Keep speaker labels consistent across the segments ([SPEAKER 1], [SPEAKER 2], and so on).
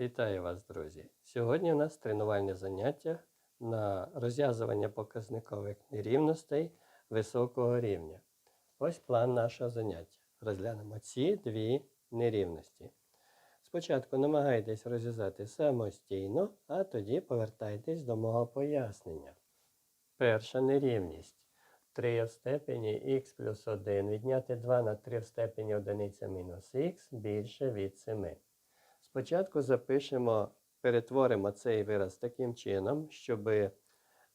[SPEAKER 1] Вітаю вас, друзі! Сьогодні у нас тренувальне заняття на розв'язування показникових нерівностей високого рівня. Ось план нашого заняття. Розглянемо ці дві нерівності. Спочатку намагайтесь розв'язати самостійно, а тоді повертайтесь до мого пояснення. Перша нерівність. 3 в степені х плюс 1 відняти 2 на 3 в степені 1 мінус х більше від 7. Спочатку запишемо, перетворимо цей вираз таким чином, щоб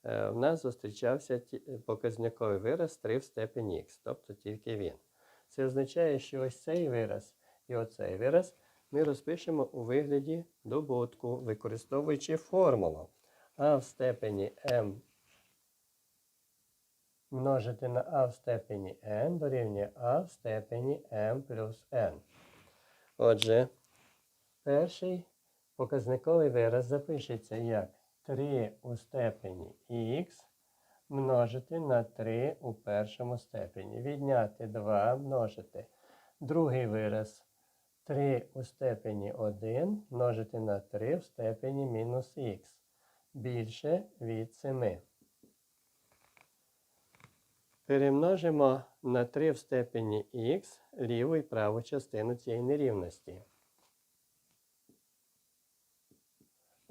[SPEAKER 1] в нас зустрічався показниковий вираз 3 в степені х, тобто тільки він. Це означає, що ось цей вираз і оцей вираз ми розпишемо у вигляді добутку, використовуючи формулу а в степені m множити на а в степені n дорівнює а в степені m плюс n. Отже, перший показниковий вираз запишеться як 3 у степені х множити на 3 у першому степені. Відняти 2 множити. Другий вираз 3 у степені 1 множити на 3 в степені мінус х більше від 7. Перемножимо на 3 в степені х ліву і праву частину цієї нерівності.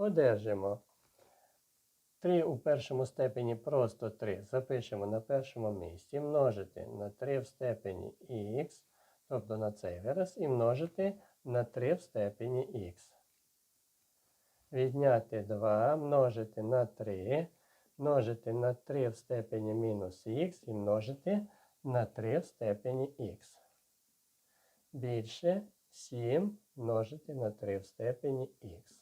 [SPEAKER 1] Одержимо 3 у першому степені просто 3. Запишемо на першому місці, множити на 3 в степені х, тобто на цей вираз, і множити на 3 в степені х. Відняти 2, множити на 3, множити на 3 в степені мінус х і множити на 3 в степені х. Більше 7 множити на 3 в степені х.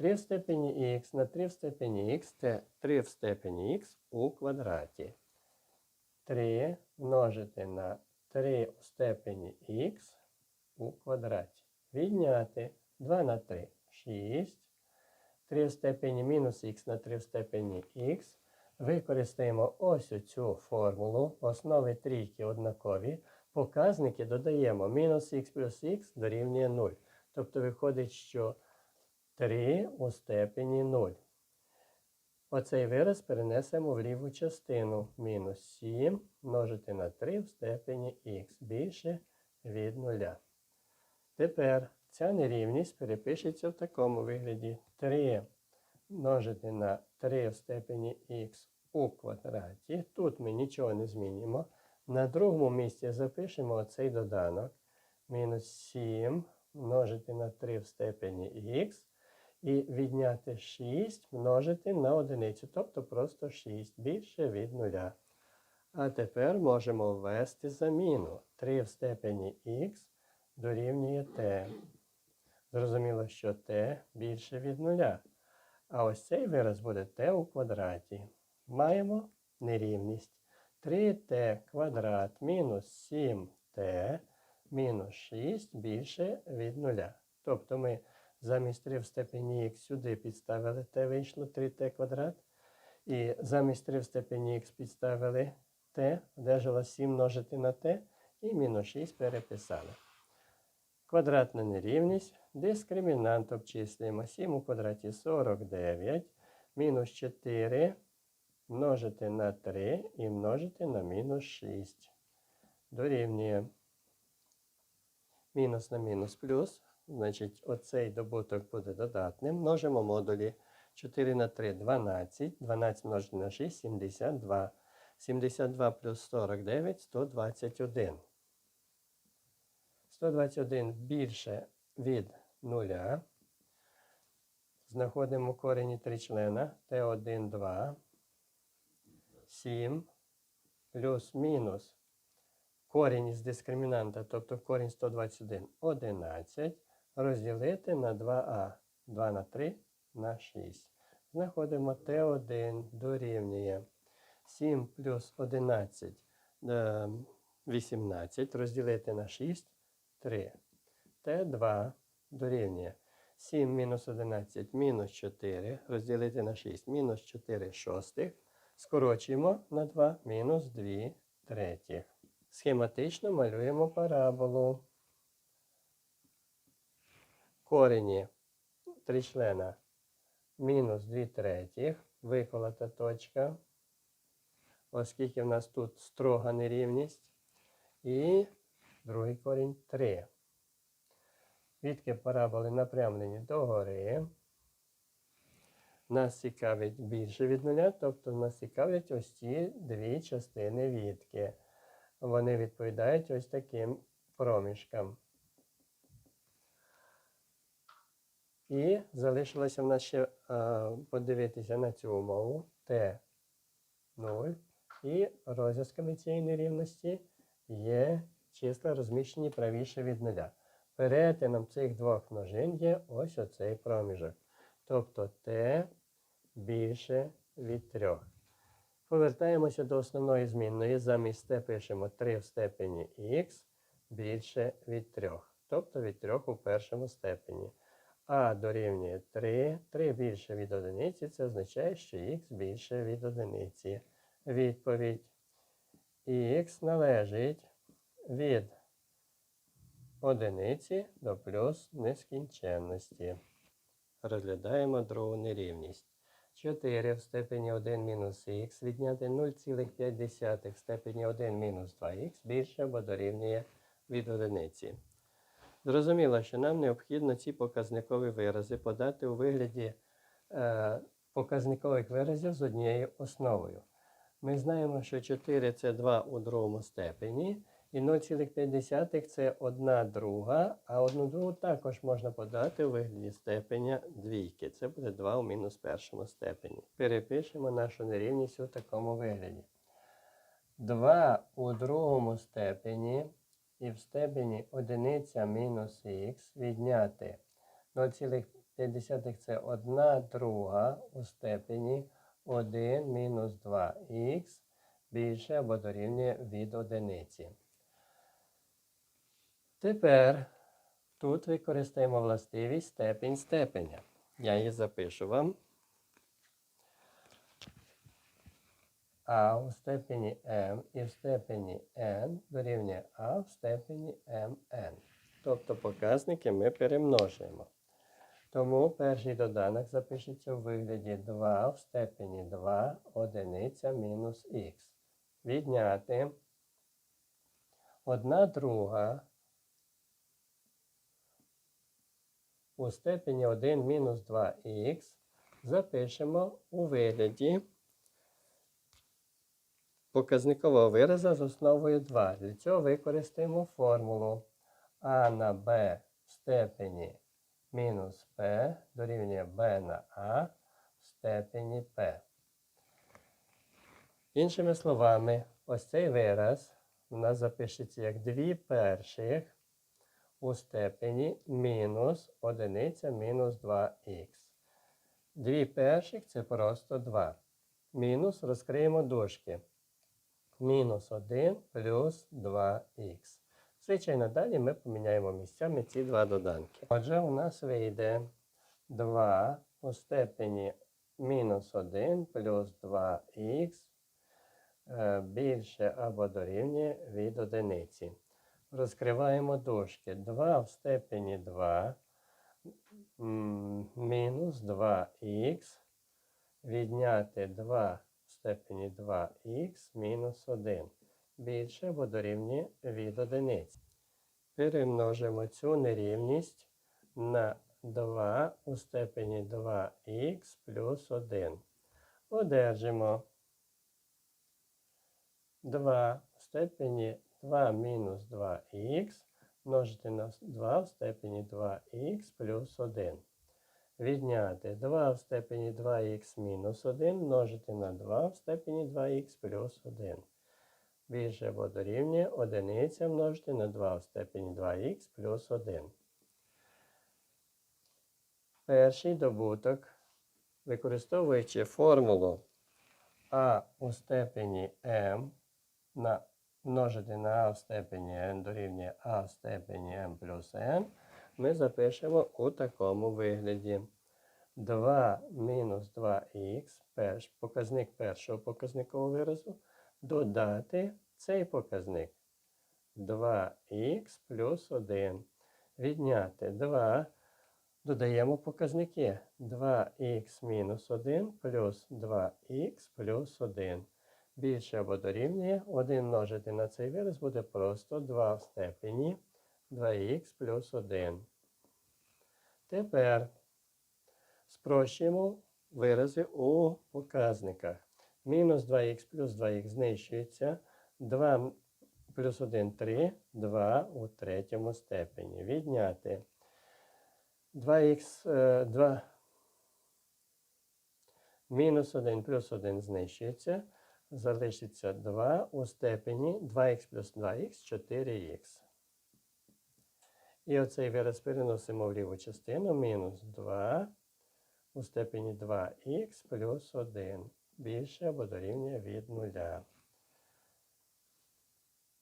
[SPEAKER 1] 3 в степені х на 3 в степені х це 3 в степені х у квадраті. 3 множити на 3 в степені х у квадраті. Відняти 2 на 3 6. 3 в степені мінус х на 3 в степені х. Використаємо ось цю формулу. Основи трійки однакові. Показники додаємо мінус х плюс х дорівнює 0. Тобто виходить, що 3 у степені 0. Оцей вираз перенесемо в ліву частину. Мінус 7 множити на 3 в степені х більше від 0. Тепер ця нерівність перепишеться в такому вигляді. 3 множити на 3 в степені х у квадраті. Тут ми нічого не змінюємо. На другому місці запишемо оцей доданок. Мінус 7 множити на 3 в степені х. І відняти 6 множити на одиницю, тобто просто 6 більше від 0. А тепер можемо ввести заміну. 3 в степені х дорівнює t. Зрозуміло, що t більше від 0. А ось цей вираз буде t у квадраті. Маємо нерівність. 3t квадрат мінус 7t мінус 6 більше від 0. Тобто ми замість 3 в степені х сюди підставили t, вийшло 3t квадрат. І замість 3 в степені х підставили t, одержало 7 множити на t і мінус 6 переписали. Квадратна нерівність. Дискримінант обчислюємо 7 у квадраті 49. Мінус 4 множити на 3 і множити на мінус 6. Дорівнює мінус на мінус плюс. Значить, оцей добуток буде додатним. Множимо модулі 4 на 3 12. 12 множити на 6 72. 72 плюс 49 121. 121 більше від 0. Знаходимо корені тричлена Т1, 2, 7 плюс мінус корінь із дискримінанта, тобто корінь 121, 11, розділити на 2а. 2 на 3 на 6. Знаходимо Т1 дорівнює 7 плюс 11, е, 18, розділити на 6, 3. Т2 дорівнює 7 мінус 11 мінус 4, розділити на 6, мінус 4 шостих. Скорочуємо на 2 мінус 2 третіх. Схематично малюємо параболу. Корені тричлена мінус 2 третіх, виколота точка, оскільки в нас тут строга нерівність. І другий корінь 3. Відки параболи напрямлені догори. Нас цікавить більше від нуля, тобто нас цікавлять ось ці дві частини відки. Вони відповідають ось таким проміжкам. І залишилося в нас ще а, подивитися на цю умову Т0. І розв'язками цієї нерівності є числа розміщені правіше від нуля. Перетином цих двох множин є ось оцей проміжок. Тобто Т більше від 3. Повертаємося до основної змінної. Замість Т пишемо 3 в степені х більше від 3. Тобто від 3 у першому степені. А дорівнює 3, 3 більше від одиниці, це означає, що х більше від одиниці. Відповідь. Х належить від одиниці до плюс нескінченності. Розглядаємо другу нерівність. 4 в степені 1 мінус х відняти 0,5 в степені 1 мінус 2х більше або дорівнює від одиниці. Зрозуміло, що нам необхідно ці показникові вирази подати у вигляді е, показникових виразів з однією основою. Ми знаємо, що 4 це 2 у другому степені, і 0,5 це 1 друга, а 1 другу також можна подати у вигляді степеня двійки. Це буде 2 у мінус першому степені. Перепишемо нашу нерівність у такому вигляді. 2 у другому степені і в степені 1 мінус х відняти 0,5 це 1 друга у степені 1 мінус 2х більше або дорівнює від одиниці. Тепер тут використаємо властивість степінь степеня. Я її запишу вам. А у степені m і в степені n дорівнює а в степені mn. Тобто показники ми перемножуємо. Тому перший доданок запишеться у вигляді 2 в степені 2 одиниця мінус х. Відняти 1 друга у степені 1 мінус 2х запишемо у вигляді показникового вираза з основою 2. Для цього використаємо формулу а на b в степені мінус p дорівнює b на a в степені p. Іншими словами, ось цей вираз у нас запишеться як 2 перших у степені мінус одиниця мінус 2х. 2 перших це просто 2. Мінус розкриємо дужки. Мінус 1 плюс 2х. Звичайно, далі ми поміняємо місцями ці два доданки. Отже, у нас вийде 2 у степені мінус 1 плюс 2х е, більше або дорівнює від одиниці. Розкриваємо дужки. 2 в степені 2 мінус 2х відняти 2 в степені 2х мінус 1 більше або дорівнює від одиниці. Перемножимо цю нерівність на 2 у степені 2х плюс 1. Одержимо 2 в степені 2 мінус 2х множити на 2 в степені 2х плюс 1. Відняти 2 в степені 2х мінус 1 множити на 2 в степені 2х плюс 1. Більше або дорівнює 1 множити на 2 в степені 2х плюс 1. Перший добуток, використовуючи формулу а у степені m на множити на а в степені n дорівнює а в степені m плюс n, ми запишемо у такому вигляді. 2 мінус 2х, перш, показник першого показникового виразу, додати цей показник 2х плюс 1. Відняти 2 Додаємо показники 2х мінус 1 плюс 2х плюс 1. Більше або дорівнює 1 множити на цей вираз буде просто 2 в степені 2х плюс 1. Тепер спрощуємо вирази у показниках. Мінус 2х плюс 2х знищується. 2 плюс 1 3, 2 у третьому степені. Відняти 2х, е, 2 мінус 1 плюс 1 знищується. Залишиться 2 у степені 2х плюс 2х 4х. І оцей вираз переносимо в ліву частину. Мінус 2 у степені 2х плюс 1. Більше або дорівнює від нуля.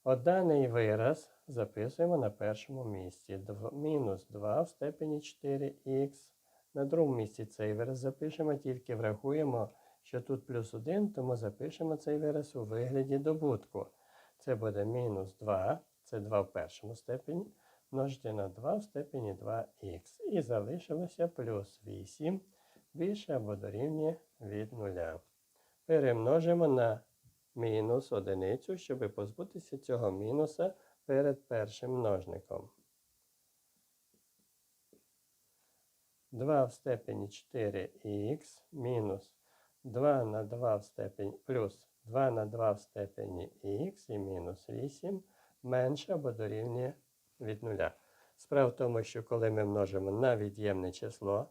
[SPEAKER 1] От даний вираз записуємо на першому місці. Мінус 2 в степені 4х. На другому місці цей вираз запишемо, тільки врахуємо, що тут плюс 1, тому запишемо цей вираз у вигляді добутку. Це буде мінус 2, це 2 в першому степені, множити на 2 в степені 2х. І залишилося плюс 8 більше або дорівнює від 0. Перемножимо на мінус одиницю, щоб позбутися цього мінуса перед першим множником. 2 в степені 4х мінус 2 на 2 в степені плюс 2 на 2 в степені х і мінус 8 менше або дорівнює від нуля. Справа в тому, що коли ми множимо на від'ємне число,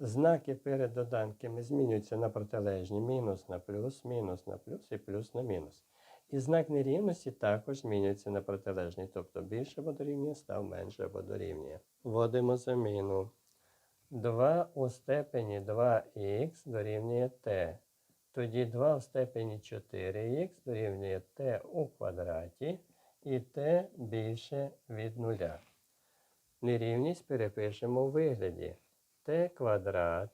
[SPEAKER 1] знаки перед доданками змінюються на протилежні мінус на плюс, мінус на плюс і плюс на мінус. І знак нерівності також змінюється на протилежний, тобто більше або став менше або. Вводимо заміну. 2 у степені 2х дорівнює t. Тоді 2 в степені 4х дорівнює t у квадраті і t більше від нуля. Нерівність перепишемо у вигляді t квадрат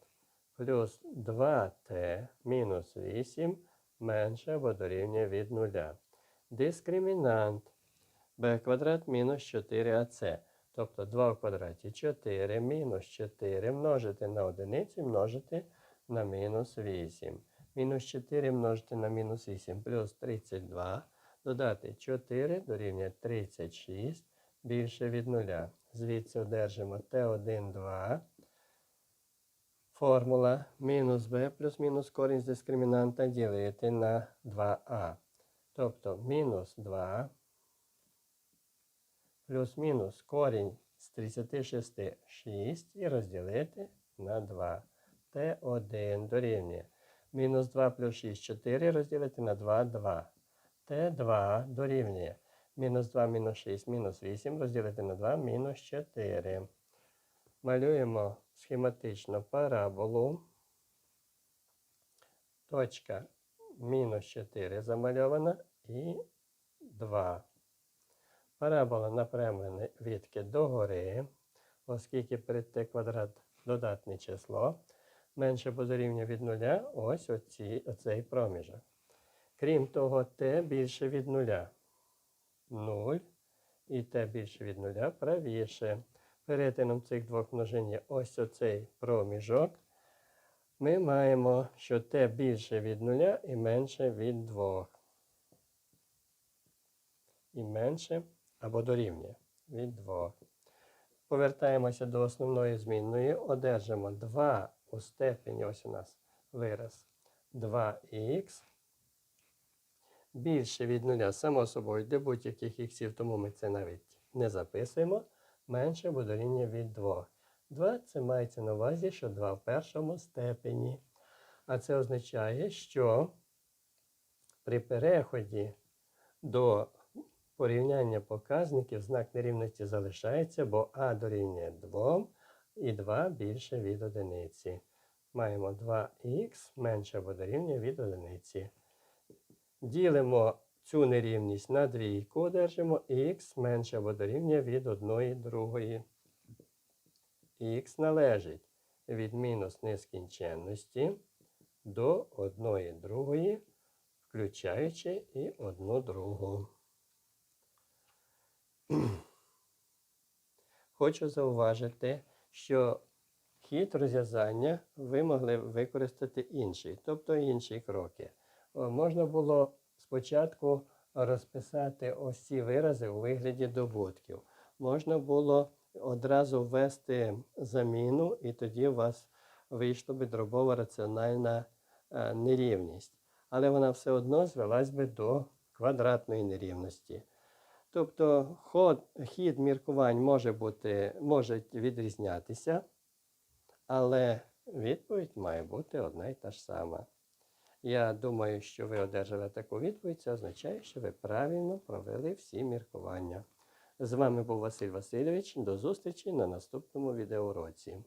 [SPEAKER 1] плюс 2t мінус 8 менше або дорівнює від нуля. Дискримінант b квадрат мінус 4ac. Тобто 2 в квадраті 4 мінус 4 множити на одиницю множити на мінус 8. Мінус 4 множити на мінус 8 плюс 32. Додати 4 дорівнює 36 більше від 0. Звідси одержимо t1, 2. Формула мінус b плюс мінус корінь з дискримінанта ділити на 2а. Тобто мінус 2 плюс-мінус корінь з 36 6 і розділити на 2. Т1 дорівнює. Мінус 2 плюс 6 4 розділити на 2 2. Т2 дорівнює. Мінус 2 мінус 6 мінус 8 розділити на 2 мінус 4. Малюємо схематично параболу. Точка мінус 4 замальована і 2. Парабола напрямлена відки догори, оскільки перед t квадрат додатне число. Менше або дорівнює від нуля ось оці, оцей проміжок. Крім того, t більше від нуля. 0 і t більше від нуля правіше. Перетином цих двох множин є ось оцей проміжок. Ми маємо, що t більше від нуля і менше від 2. І менше або дорівнює від 2. Повертаємося до основної змінної, одержимо 2 у степені, ось у нас вираз 2х. Більше від нуля, само собою, для будь-яких іксів, тому ми це навіть не записуємо. Менше або дорівнює від 2. 2 це мається на увазі, що 2 в першому степені. А це означає, що при переході до порівняння показників знак нерівності залишається, бо А дорівнює 2 і 2 більше від одиниці. Маємо 2х менше або дорівнює від одиниці. Ділимо цю нерівність на двійку, одержимо х менше або дорівнює від 1 другої. Х належить від мінус нескінченності до 1 другої, включаючи і 1 другу. Хочу зауважити, що хід розв'язання ви могли використати інший, тобто інші кроки. О, Можна було спочатку розписати ось ці вирази у вигляді добутків. Можна було одразу ввести заміну, і тоді у вас вийшла би дробова раціональна е, нерівність. Але вона все одно звелась би до квадратної нерівності. Тобто ход, хід міркувань може, бути, може відрізнятися, але відповідь має бути одна і та ж сама. Я думаю, що ви одержали таку відповідь. Це означає, що ви правильно провели всі міркування. З вами був Василь Васильович. До зустрічі на наступному відеоуроці.